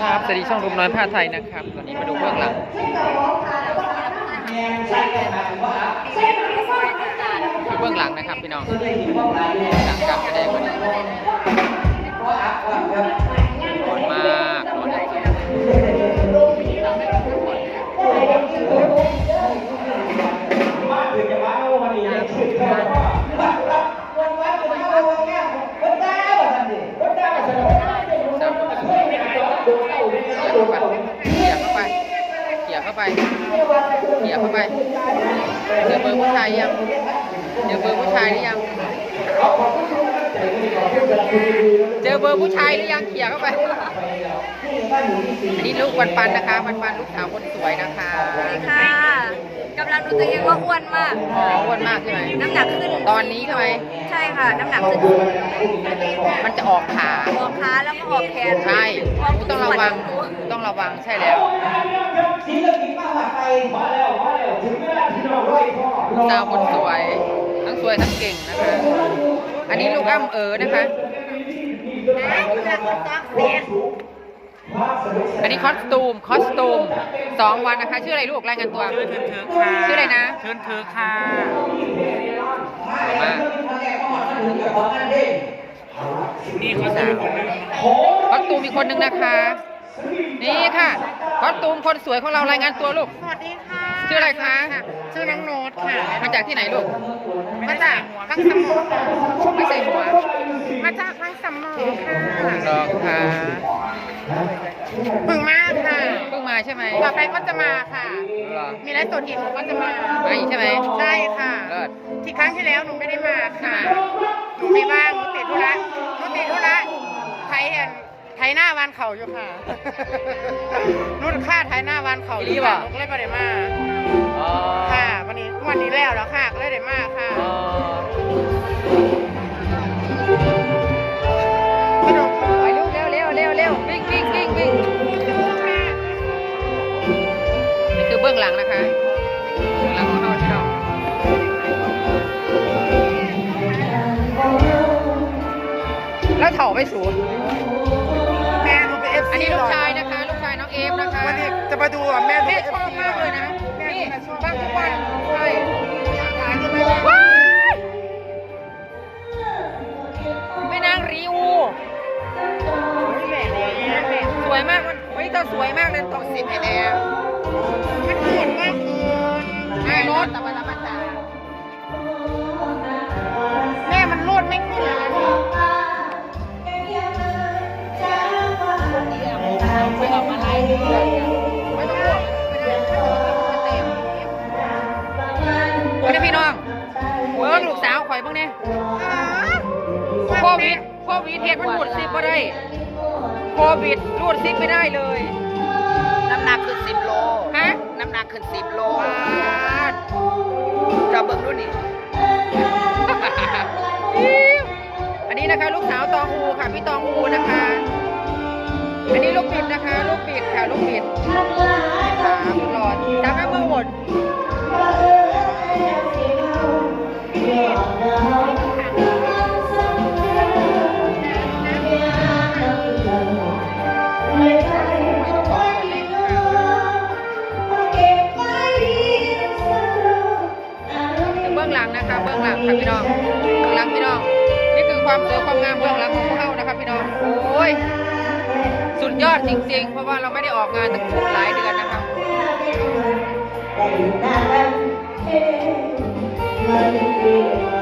ครับสวัสดีช่องรุมน้อยผ้าไทยนะครับตอนนี้มาดูเบื้องหลังคือเบื้องหลังนะครับพี่น้องหลังการแสดงวันนี้ อเบอร์ผู้ชายยัง เจอเบอร์ผู้ชายหรือยัง เจอเบอร์ผู้ชายหรือยังเขี่ยเข้าไป อันนี้ลูกวันปันนะคะวันปันลูกสาวคนสวยนะคะ ค่ะ กำลังดูตัวเองว่าอ้วนมาก อ๋ออ้วนมากใช่ไหมน้ำหนักขึ้น ตอนนี้ใช่ไหมใช่ค่ะ น้ำหนักขึ้นมันจะออกขา ออกขาแล้วก็ออกแขนใช่ออกต้องระวัง ต้องระวังใช่แล้วลูกสาวคนสวย ทั้งสวยทั้งเก่งนะคะ อันนี้ลูกอ้ำเอ๋อนะคะอั นนี้คอสตูม คอสตูมสองวันนะคะ ชื่ออะไรลูกรายงานตัว ชื่อเทินเทิร์ค่ะ ชื่ออะไรนะ เทินเทิร์ค่ะมานี่คือสาวคนหนึงคอสตูมอีกคนนึงนะคะ นี่ค่ะ คอสตูมคนสวยของเรารายงานตัวลูก สวัสดีค่ะ ชื่ออะไรคะ ชื่อน้องโน้ตค่ะ มาจากที่ไหนลูก มาจากพังสมอค่ะไม่ใส่หัว มาจากพังสมอค่ะรอค่ะ เพิ่งมาค่ะ เพิ่งมาใช่ไหมต่อไปก็จะมาค่ะรอ มีไรสดอีกหนูก็จะมามาอีกใช่ไหมใช่ค่ะ เลิศ ที่ครั้งที่แล้วหนูไม่ได้มาค่ะ หนูไม่ว่างหนูติดธุระหนูติดธุระไทยแอนไทยหน้าวานเขาอยู่ค่ะรุ่นค่าไทยหน้าวานเขาอยู่ค่ะหนูก็เลยไม่ได้มา อ๋อค่ะ วันนี้วันนี้แล้วแล้วค่ะ ก็เลยได้มาค่ะ อ๋อ เถาไปสูงแม่หนูเป็นเอฟอันซีนี้ลูกชายนะคะ ลูกชายน้องเอฟนะคะวันนี้จะมาดูอะแม่หนูแม่เป็นชอบ FC มากเลยนะ เฮ็ดมันรูดซิปบ่ได้โควิดรูดซิปไม่ได้เลยน้ำหนักขึ้นสิบโลฮะน้ำหนักขึ้นสิบโลบาดจะเบิ่งดูนี่อันนี้นะคะ ลูกสาวตองอูค่ะพี่ตองอูนะคะ อันนี้ลูกปิดนะคะ ลูกปิดค่ะ ลูกปิดค่ะสุดหลอดจำแม่เมื่อหมด องหลังนะคะ เบื้องหลังค่ะพี่น้องเบื้องหลังพี่น้อง นี่คือความสวยความงามเบื้องหลังของพวกเรานะคะพี่น้อง โอ้ย สุดยอดจริงๆ เพราะว่าเราไม่ได้ออกงานตั้งหลายเดือนนะคะวุ่น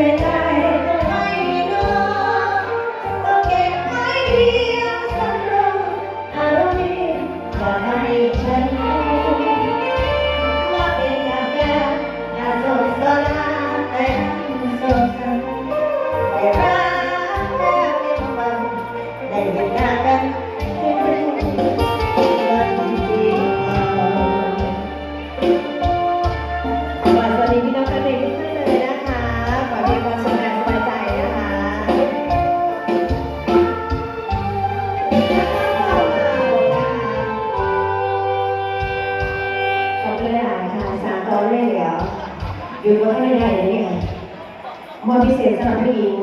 They อยเดี๋ยวอยู่ว่าไม่ได้อย่างนี่ยมนพิเศษสำหรับผู้หญิง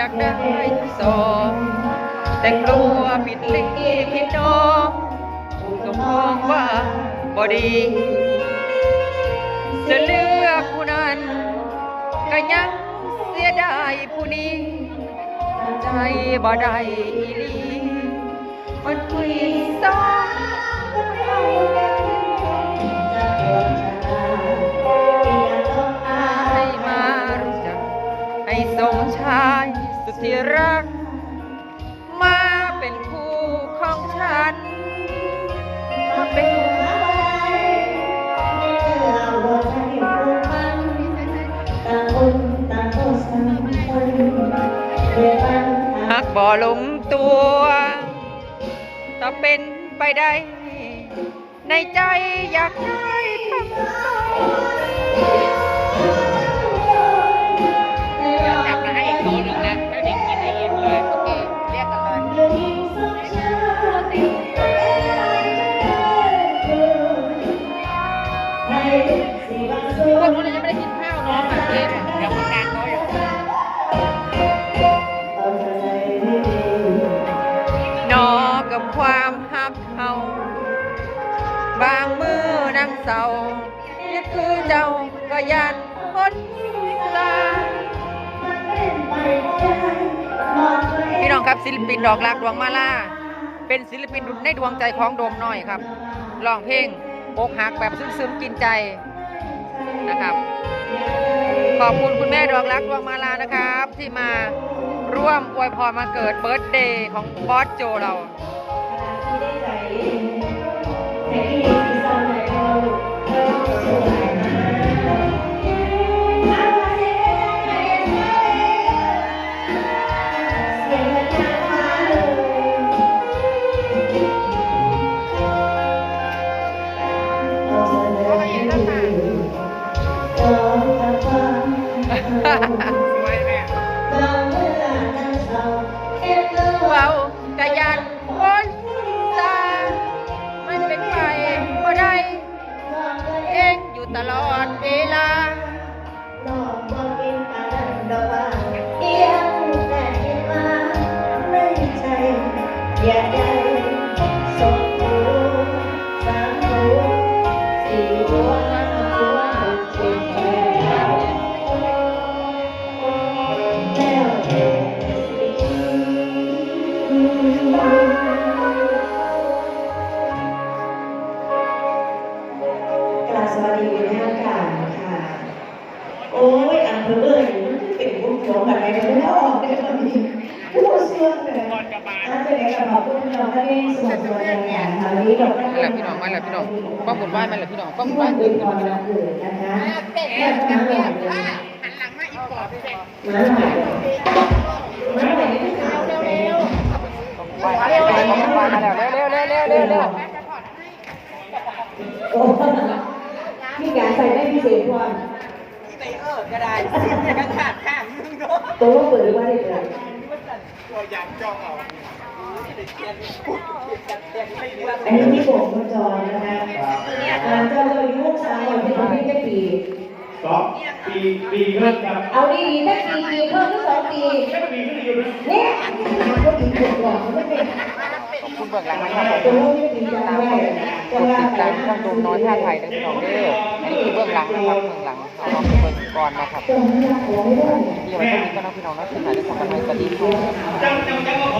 อยากได้สองแต่กลัวผิดลิผิดน้องก็มองว่าบ่ดีจะเลือกผู้นั้นก็ยังเสียดายผู้นี้ ใจบ่ได้อีลีมันคุยสอ สมชายสุดที่รัก มาเป็นคู่ของฉัน มาเป็นหักบ่อลงตัวถ้าเป็นไปได้ ในใจอยากได้ทั้งสอง นู้ยังไม่ได้กินข้าวนาะค่ะเกมเดี๋ยวคนกลางโต๊ะอยู่นอกับความหักเขาบางมือนั่งเศร้านี่คือเจ้าก็ยันคนลาพี่น้องครับศิลปินดอกรักดวงมาลาเป็นศิลปินในดวงใจของโดมน้อยครับร้องเพลง อกหักแบบซึ้งๆกินใจนะครับ ขอบคุณคุณแม่ดวงรักดวงมาลานะครับ ที่มาร่วมอวยพรมาเกิดเบิร์ตเดย์ของบอสโจเรา Ha ha ha. นนี้ดอกนั่นแหละพี่น้องมาแล้วพี่น้องป้าบุญไหว้มาแล้วพี่น้องป้าบุญไหว่าว้เกิตื่นนพขึ้นอมาแล้วเกิดนะคะเป็ดแม่เป็ดทำหเป็น่อยดเลยหันหลังมาอีกปอบเป็ดมาหน่อยมาหน่อยนี่ข่าวเร็วไหว้มาแล้วป้าบุญไหว้มาแล้วเร็วเร็วเร็วเร็วเร็วเร็วโอ้มีการใส่ได้พิเศษความไปเออก็ได้ก็ขาดข้างนึงเนาะตัวว่าเปิดหรือว่าได้เปิดตัวยันจ้องเอา อันนี้ที่ผมมาจอนะคะอ่าเจ้าเราอยู่ห้องสาวันที่เราพี่แค่ปีสองปีปีเริ่มครับเอาดีๆแค่ปีปีเพิ่มก็สองปีแค่ปีก็ดีอยู่นะเนี่ยก็ดีถูกหลอกไม่เป็นขอบคุณเบื้องหลังนะครับผมตัวว่ามคนกดติดตามช่องดมน้อยท่าไทยนะพี่น้องเด้อนนี้คือเบื้องหลังนะครับเบื้องหลังเอาน้องไปเบิ่งก่อนนะครับเด้ที่ยังไม่ได้มีก็น้องพี่น้องนะขึ้นหาได้ของกันใหมสวัสดีครับ